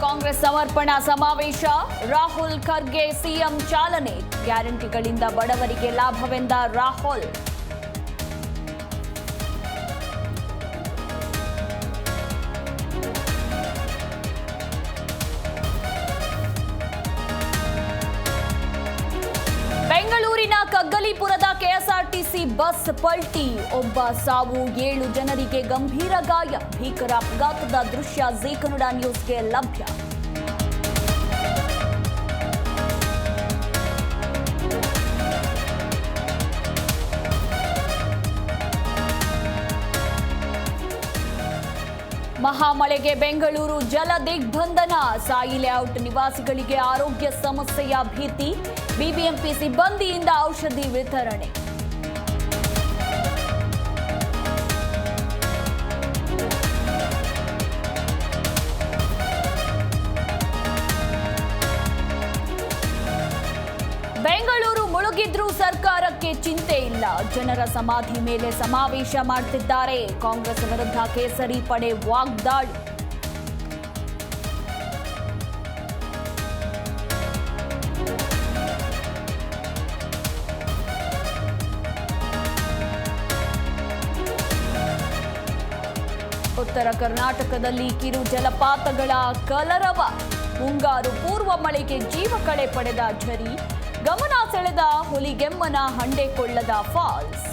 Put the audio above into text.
ಕಾಂಗ್ರೆಸ್ ಸಮರ್ಪಣಾ ಸಮಾವೇಶ. ರಾಹುಲ್ ಖರ್ಗೆ ಸಿಎಂ ಚಾಲನೆ. ಗ್ಯಾರಂಟಿಗಳಿಂದ ಬಡವರಿಗೆ ಲಾಭವೆಂದ ರಾಹುಲ್. ಬಸ್ ಪಲ್ಟಿ ಒಬ್ಬ ಸಾವು ಏಳು ಜನರಿಗೆ ಗಂಭೀರ ಗಾಯ ಭೀಕರ ಅಪಘಾತದ ದೃಶ್ಯ ಜಿ ಕನ್ನಡ ನ್ಯೂಸ್ಗೆ ಲಭ್ಯ ಮಹಾಮಳೆಗೆ ಬೆಂಗಳೂರು ಜಲ ದಿಗ್ಬಂಧನ ಸಾಯಿ ಲೇಔಟ್ ನಿವಾಸಿಗಳಿಗೆ ಆರೋಗ್ಯ ಸಮಸ್ಯೆಯ ಭೀತಿ ಬಿಬಿಎಂಪಿ ಸಿಬ್ಬಂದಿಯಿಂದ ಔಷಧಿ ವಿತರಣೆ ಬೆಂಗಳೂರು ಮುಳುಗಿದ್ರೂ ಸರ್ಕಾರಕ್ಕೆ ಚಿಂತೆ ಇಲ್ಲ. ಜನರ ಸಮಾಧಿ ಮೇಲೆ ಸಮಾವೇಶ ಮಾಡ್ತಿದ್ದಾರೆ. ಕಾಂಗ್ರೆಸ್ ವಿರುದ್ಧ ಕೇಸರಿ ಪಡೆ ವಾಗ್ದಾಳಿ. ಉತ್ತರ ಕರ್ನಾಟಕದಲ್ಲಿ ಕಿರು ಜಲಪಾತಗಳ ಕಲರವ. ಮುಂಗಾರು ಪೂರ್ವ ಮಳೆಗೆ ಜೀವ ಕಳೆ ಪಡೆದ ಝರಿ. ಗಮನ ಸೆಳೆದ ಹುಲಿಗೆಮ್ಮನ ಹಂಡೆಕೊಳ್ಳದ ಫಾಲ್ಸ್.